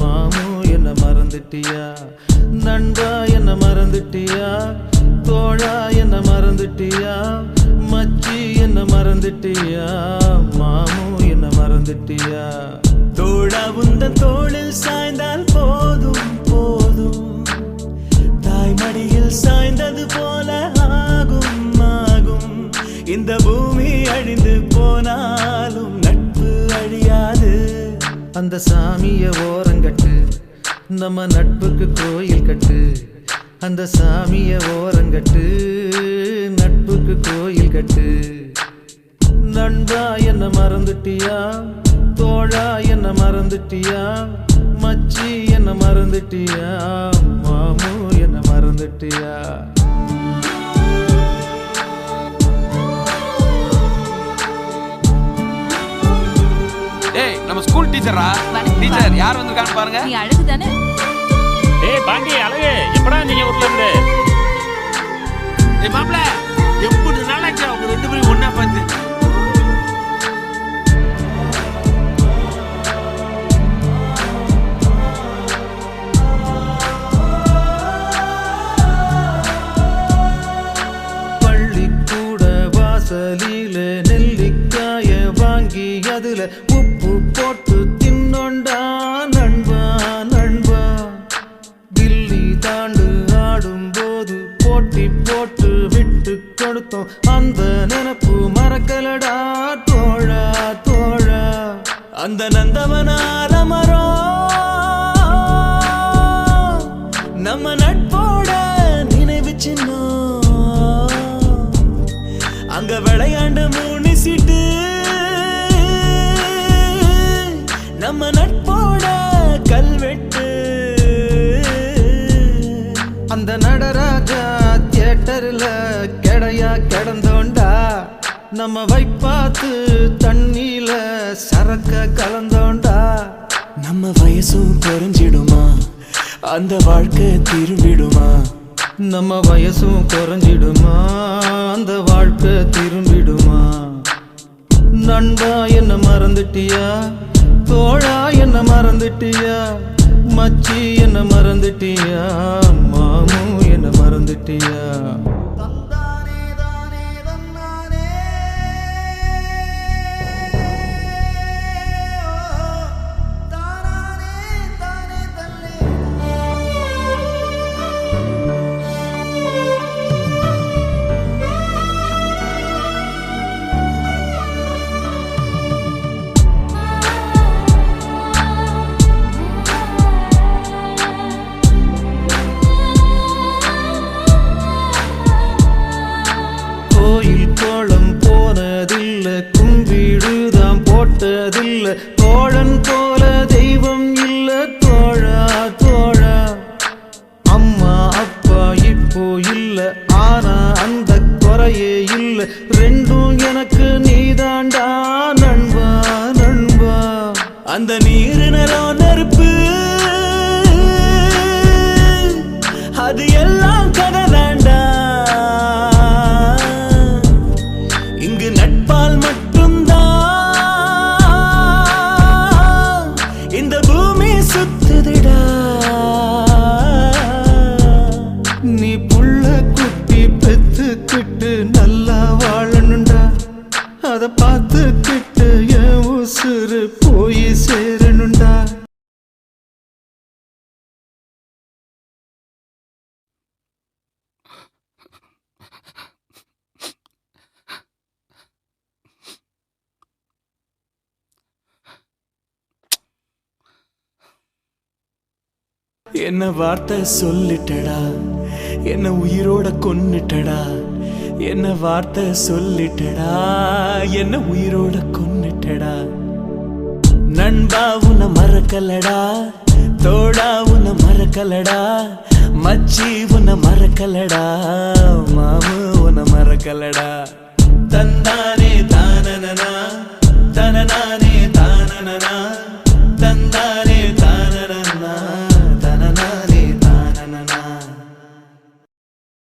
மாமு என்ன மறந்துட்டியா? நண்பா என்ன மறந்துட்டியா? தோழா என்ன மறந்துட்டியா? மச்சி என்ன மறந்துட்டியா? மாமு என்ன மறந்துட்டியா? அந்த சாமிய ஓரங்கட்டு நம்ம நட்புக்கு கோயில் கட்டு. அந்த சாமிய ஓரங்கட்டு நட்புக்கு கோயில் கட்டு. நண்பா என்ன மறந்துட்டியா? தோழா என்ன மறந்துட்டியா? மச்சி என்ன மறந்துட்டியா? மாமு என்ன மறந்துட்டியா? டீச்சரா. டீச்சர் யார் வந்திருக்கான்னு பாருங்க. நீ அழகு தானே ஏய் பாண்டி அழகு. எப்படா நீங்க ஊர்ல இருந்து? கட்டி போட்டு விட்டு கொடுத்தோம். அந்த நினப்பு மறக்கலடா தோழா தோழா. அந்த நந்தவனார மரம் நம்ம நட்போட நினைவு சின்னம். அங்க விளையாண்டு மூணு சீட்டு நம்ம நட்போட கல்வெட்டு. அந்த நடராஜா தியேட்டர்ல கெடையா கிடந்தோண்டா. நம்ம வைப்பாத்து தண்ணியில சரக்க கலந்தோண்டா. நம்ம வயசும் குறைஞ்சிடுமா? அந்த வாழ்க்கை திரும்பிடுமா? நம்ம வயசும் குறைஞ்சிடுமா? அந்த வாழ்க்கை திரும்பிடுமா? நண்பா என்ன மறந்துட்டியா? தோழா என்ன மறந்துட்டியா? மச்சி என்ன மறந்துட்டியா? மாமு சம்பளம் மறந்துட்டியா போனதில்ல கும்பிடுதான் போட்டதில்ல. தோழன் போல தெய்வம் இல்ல தோழா தோழா. அம்மா அப்பா இப்போ இல்ல ஆனா அந்த குறையே இல்ல. ரெண்டும் எனக்கு நீதாண்டா நண்பா நண்பா. அந்த நீரு நிலம் நெருப்பு அது எல்லாம் கதை நீ புள்ள குட்டி பெத்துக்கிட்டு நல்லா வாழணுண்டா அத பார்த்துக்கிட்டு என் உசுறு போய் சேரணுண்டா என்ன வார்த்தை சொல்லிட்டடா? என்ன உயிரோட கொன்னுட்டடா. என்ன வார்த்தை சொல்லிட்டடா. என்ன உயிரோட கொன்னுட்டடா. நண்பா உன்னை மறக்கலடா. தோடா உன்னை மறக்கலடா. மச்சி உன்னை மறக்கலடா. மாமு உன்னை மறக்கலடா. தந்தானே தானனா